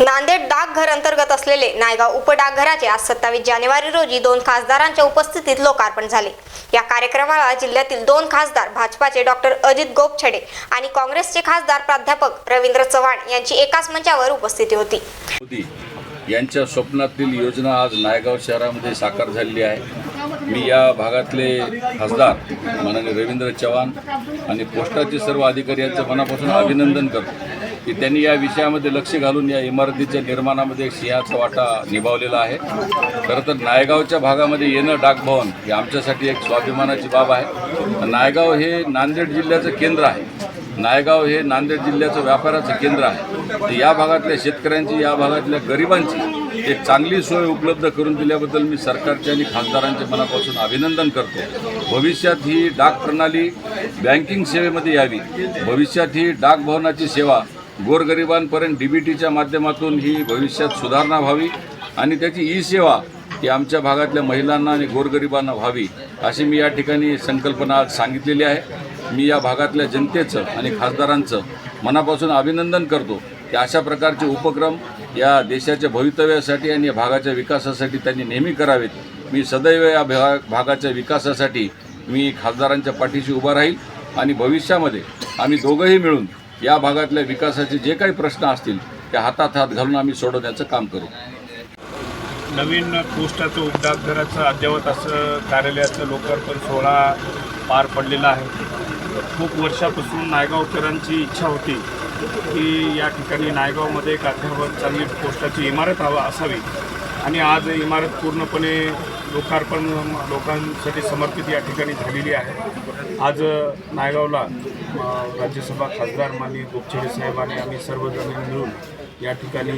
नांदेड डाकघर अंतर्गत असलेले नायगाव उपडाकघराचे आज सत्तावीस जानेवारी रोजी दोन खासदारांच्या उपस्थितीत लोकार्पण झाले. या कार्यक्रमाला जिल्ह्यातील दोन खासदार भाजपाचे डॉक्टर अजित गोपछडे आणि काँग्रेसचे खासदार प्राध्यापक रवींद्र चव्हाण यांची एकाच मंचावर उपस्थिती होती. यांच्या स्वप्नातील योजना आज नायगाव शहरामध्ये साकार झालेली आहे. मी या भागातले खासदार माननीय रवींद्र चव्हाण आणि पोस्टाचे सर्व अधिकारी यांचं मनापासून अभिनंदन करतो. की त्यांनी या विषयामध्ये लक्ष घालून या इमारतीच्या निर्माणामध्ये सिंहाचा वाटा निभावलेला आहे. खरं तर नायगावच्या भागामध्ये येणं डाकभवन हे आमच्यासाठी एक स्वाभिमानाची बाब आहे. नायगाव हे नांदेड जिल्ह्याचं केंद्र आहे. नायगाव हे नांदेड जिल्ह्याचं व्यापाराचं केंद्र आहे. तर या भागातल्या शेतकऱ्यांची या भागातल्या गरिबांची एक चांगली सोय उपलब्ध करून दिल्याबद्दल मी सरकारचे आणि खासदारांचे मनापासून अभिनंदन करतो. भविष्यात ही डाक प्रणाली बँकिंग सेवेमध्ये यावी. भविष्यात ही डाकभवनाची सेवा गोरगरिबांपर्यंत डी बी टीच्या माध्यमातून ही भविष्यात सुधारणा व्हावी आणि त्याची ई सेवा ही आमच्या भागातल्या महिलांना आणि गोरगरिबांना व्हावी अशी मी या ठिकाणी संकल्पना आज सांगितलेली आहे. मी या भागातल्या जनतेचं आणि खासदारांचं मनापासून अभिनंदन करतो की अशा प्रकारचे उपक्रम या देशाच्या भवितव्यासाठी आणि या भागाच्या विकासासाठी त्यांनी नेहमी करावेत. मी सदैव या भा भागाच्या विकासासाठी मी खासदारांच्या पाठीशी उभा राहील आणि भविष्यामध्ये आम्ही दोघंही मिळून या भागातल्या विकासाचे जे काही प्रश्न असतील ते हातात हात घालून आम्ही सोडवण्याचं काम करू. नवीन पोस्टाचं उपडाकघराचं अद्ययावत असं कार्यालयाचं लोकार्पण सोहळा पार पडलेला आहे. खूप वर्षापासून नायगावकरांची इच्छा होती की या ठिकाणी नायगावमध्ये एक अद्ययावत चांगली पोस्टाची इमारत हवा असावी. आणि आज इमारत पूर्णपणे लोकार्पण लोकांसाठी समर्पित या ठिकाणी झालेली आहे. आज नायगावला राज्यसभा खासदार माननीय गोपछडे साहेब आणि आम्ही सर्वजण मिळून या ठिकाणी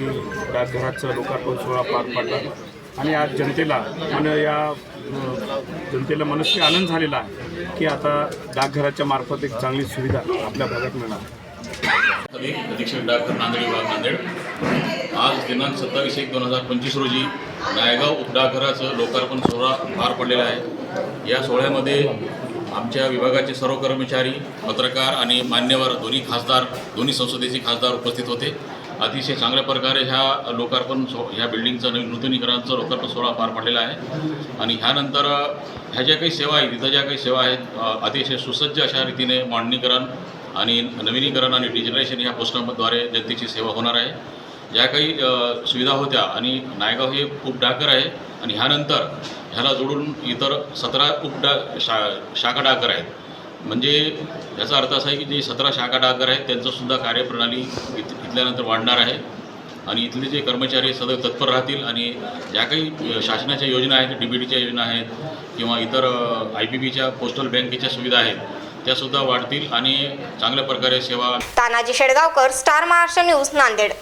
डाकघराचं लोकार्पण सोहळा पार पाडला. आणि आज जनतेला मन या जनतेला मनस्वी आनंद झालेला आहे की आता डाकघराच्या मार्फत एक चांगली सुविधा आपल्या भागात मिळणार. अधीक्षक डाकघर नांदेड विभाग नांदेड. आज दिनांक सत्तावीस एक दोन हजार पंचवीस रोजी नायगाव उपडाकघराचं लोकार्पण सोहळा पार पडलेला आहे. या सोहळ्यामध्ये आमच्या विभागाचे सर्व कर्मचारी पत्रकार आणि मान्यवर दोन्ही खासदार दोन्ही संसदेचे खासदार उपस्थित होते. अतिशय चांगल्या प्रकारे ह्या लोकार्पण सो ह्या बिल्डिंगचं नवीन नूतनीकरणाचं लोकार्पण सोहळा पार पडलेला आहे. आणि ह्यानंतर ह्या ज्या काही सेवा आहेत इथं ज्या काही सेवा आहेत अतिशय सुसज्ज अशा रीतीने मांडणीकरण आणि नवीनीकरण आणि डिजिटलायझेशन ह्या पोस्टांद्वारे जनतेची सेवा होणार आहे. ज्या काही सुविधा होत्या आणि नायगाव हे उपडाकर आहे आणि ह्यानंतर ह्याला जोडून इतर सतरा उपडा शा शाखा डाकर आहेत. म्हणजे याचा अर्थ असा आहे की जे सतरा शाखा डाकर आहेत त्यांचंसुद्धा कार्यप्रणाली इथ इथल्यानंतर वाढणार आहे. आणि इथले जे कर्मचारी सदैव तत्पर राहतील आणि ज्या काही शासनाच्या योजना आहेत डी बी टीच्या योजना आहेत किंवा इतर आय पी बीच्या पोस्टल बँकेच्या सुविधा आहेत त्यासुद्धा वाढतील आणि चांगल्या प्रकारे सेवा तानाजी शेडगावकर स्टार महाराष्ट्र न्यूज नांदेड.